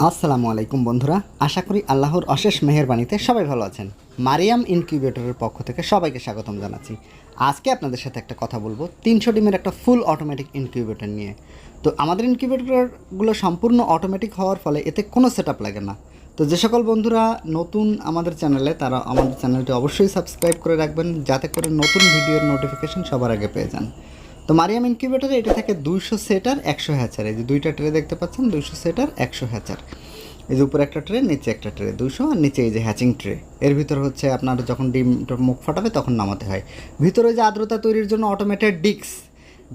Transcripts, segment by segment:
আসসালামু আলাইকুম বন্ধুরা, আশা করি আল্লাহর অশেষ মেহেরবানিতে সবাই ভালো আছেন। মারিয়াম ইনকিউবেটরের পক্ষ থেকে সবাইকে স্বাগতম জানাচ্ছি। আজকে আপনাদের সাথে একটা কথা বলব, তিনশো ডিমের একটা ফুল অটোমেটিক ইনকিউবেটর নিয়ে। তো আমাদের ইনকিউবেটরগুলো সম্পূর্ণ অটোমেটিক হওয়ার ফলে এতে কোনো সেট লাগে না। তো যে সকল বন্ধুরা নতুন আমাদের চ্যানেলে তারা আমাদের চ্যানেলটি অবশ্যই সাবস্ক্রাইব করে রাখবেন, যাতে করে নতুন ভিডিওর নোটিফিকেশন সবার আগে পেয়ে যান। তো মারিয়াম ইনকিউবেটারে এটা থাকে দুইশো সেটার একশো হ্যাচার। এই যে দুইটা ট্রে দেখতে পাচ্ছেন, দুইশো সেটার একশো হ্যাচার। এই যে উপরে একটা ট্রে, নিচে একটা ট্রে দুশো আর নিচে এই যে হ্যাচিং ট্রে। এর ভিতর হচ্ছে আপনার যখন ডিমটা মুখ ফাটাবে তখন নামাতে হয়। ভিতরে যে আর্দ্রতা তৈরির জন্য অটোমেটেড ডিক্স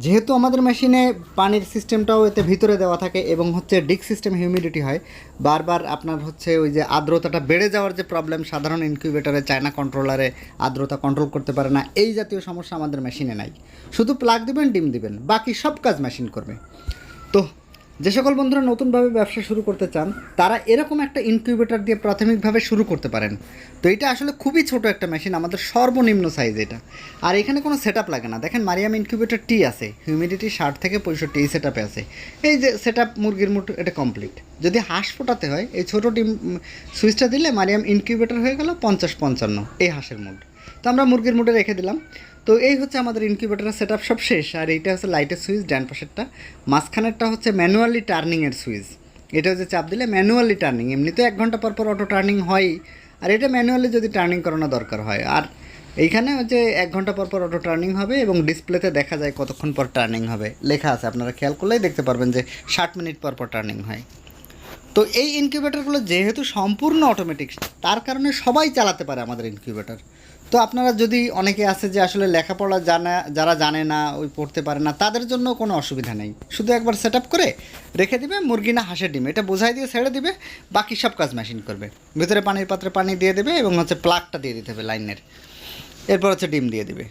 যেহেতু আমাদের মেশিনে পানির সিস্টেমটাও এতে ভিতরে দেওয়া থাকে এবং হচ্ছে ডিক সিস্টেম হিউমিডিটি হয়, বারবার আপনার হচ্ছে ওই যে আর্দ্রতাটা বেড়ে যাওয়ার যে প্রবলেম সাধারণ ইনকিউবেটরে চায়না কন্ট্রোলারে আর্দ্রতা কন্ট্রোল করতে পারে না, এই জাতীয় সমস্যা আমাদের মেশিনে নাই। শুধু প্লাগ দিবেন, ডিম দিবেন, বাকি সব কাজ মেশিন করবে। তো যে সকল বন্ধুরা নতুনভাবে ব্যবসা শুরু করতে চান, তারা এরকম একটা ইনকিউবেটর দিয়ে প্রাথমিকভাবে শুরু করতে পারেন। তো এটা আসলে খুবই ছোট একটা মেশিন আমাদের সর্বনিম্ন সাইজ এটা। আর এখানে কোনো সেট লাগে না। দেখেন মারিয়াম ইনকিউবেটর টি আছে হিউমিডিটি ষাট থেকে পঁয়ষট্টি, এই সেট আছে। এই যে সেট মুরগির মুঠ, এটা কমপ্লিট যদি হাঁস ফোটাতে হয়, এই ছোটো ডিম সুইচটা দিলে মারিয়াম ইনকিউবেটর হয়ে গেল পঞ্চাশ পঞ্চান্ন, এই হাঁসের মুড তো আমরা মুরগির মুডে রেখে দিলাম। তো এই হচ্ছে আমাদের ইনকিউবেটরের সেট আপ সব শেষ, আর এইটা হচ্ছে লাইটের সুইচ ডান পাশেরটা। মাঝখানেরটা হচ্ছে ম্যানুয়ালি টার্নিংয়ের সুইচ এটা হচ্ছে চাপ দিলে ম্যানুয়ালি টার্নিং এমনিতে এক ঘণ্টা পর পর অটো টার্নিং হয়ই। আর এটা ম্যানুয়ালি যদি টার্নিং করানো দরকার হয়। আর এইখানে হচ্ছে এক ঘণ্টা পর পর অটো টার্নিং হবে এবং ডিসপ্লেতে দেখা যায় কতক্ষণ পর টার্নিং হবে। লেখা আছে, আপনারা খেয়াল করলেই দেখতে পারবেন যে ষাট মিনিট পর পর টার্নিং হয়। তো এই ইনকিউবেটারগুলো যেহেতু সম্পূর্ণ অটোমেটিক তার কারণে সবাই চালাতে পারে আমাদের ইনকিউবেটর তো আপনারা যদি অনেকে আছে যে আসলে লেখাপড়া জানা, যারা জানে না, ওই পড়তে পারে না, তাদের জন্য কোনো অসুবিধা নেই। শুধু একবার সেট করে রেখে দিবে, মুরগি না হাঁসের ডিম। এটা বোঝাই দিয়ে ছেড়ে দিবে, বাকি সব কাজ মেশিন করবে। ভিতরে পানির পাত্রে পানি দিয়ে দেবে এবং হচ্ছে প্লাগটা দিয়ে দিতে হবে লাইনের। এরপর হচ্ছে ডিম দিয়ে দিবে।